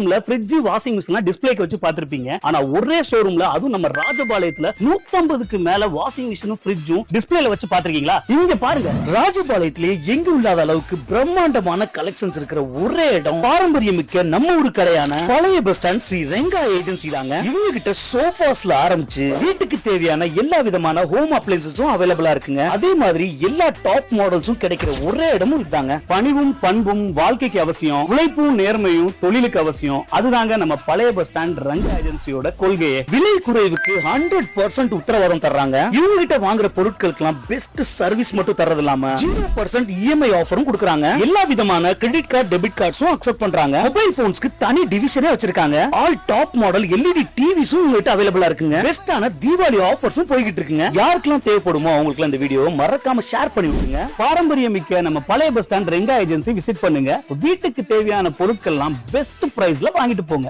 ஷோரூம்ல fridge washing machine டிஸ்பிளேக்கு வச்சு பார்த்திருப்பீங்க. ஆனா ஒரே ஷோரூம்ல அதுவும் நம்ம ராஜபாளையத்துல 150க்கு மேல வாஷிங் மிஷினும் ஃப்ரிட்ஜும் டிஸ்பிளேல வச்சு பாத்திருக்கீங்களா இங்க பாருங்க. ராஜபாளையத்திலே எங்க இல்லாத அளவுக்கு பிரம்மாண்டமான கலெக்ஷன்ஸ் இருக்கிற ஒரே இடம் பாரம்பரியமிக்க நம்ம ஊரு கடையான பழைய bus stand Sri Ranga agency தாங்க. இவங்க கிட்ட சோஃபாஸ்ல ஆரம்பிச்சு வீட்டுக்கு தேவையான எல்லா விதமான ஹோம் அப்ளைன்சஸும் அவைலபிளா இருக்குங்க. அதே மாதிரி எல்லா டாப் மாடல்ஸும் கிடைக்கிற ஒரே இடமும் இதாங்க. பணிவும் பண்பும் வாழ்க்கைக்கு அவசியம் உழைப்பும் நேர்மையும் தொழிலுக்கு அவசியம். அதுதாங்க நம்ம பழைய பஸ் ஸ்டாண்ட் ரங்க ஏஜென்சியோட கொள்கையே. விலை குறைவுக்கு ஹண்ட்ரட் பர்சன்ட் உத்தரவாதம் தர்றாங்க. இவங்க கிட்ட வாங்குற பொருட்களுக்கெல்லாம் பெஸ்ட் சர்வீஸ் மட்டும் தர்றது இல்லாம ஜீரோ பர்சன்ட் இஎம்ஐ ஆஃபரும் கொடுக்குறாங்க. எல்லா விதமான கிரெடிட் கார்டு டெபிட் கார்ட்ஸும் அக்செப்ட் பண்றாங்க. மொபைல் போன்ஸ்க்கு தனி டிவிஷனே வச்சிருக்காங்க. ஆல் டாப் மாடல் எல்இடி டிவிஸும் உங்ககிட்ட அவைலபிளா இருக்குங்க. பெஸ்டான தீபாவளி ஆஃபர்ஸும் போய்கிட்டு இருக்குங்க. யாருக்கெல்லாம் தேவைப்படுமோ அவங்களுக்கு இந்த வீடியோ மறக்காம ஷேர் பண்ணி விடுங்க. பாரம்பரியம் மிக்க நம்ம பழைய bus stand Ranga agency visit பண்ணுங்க. வீட்டுக்கு தேவையான பொருட்கள்லாம் பெஸ்ட் பிரைஸ் பிரைஸ்ல வாங்கிட்டு போங்க.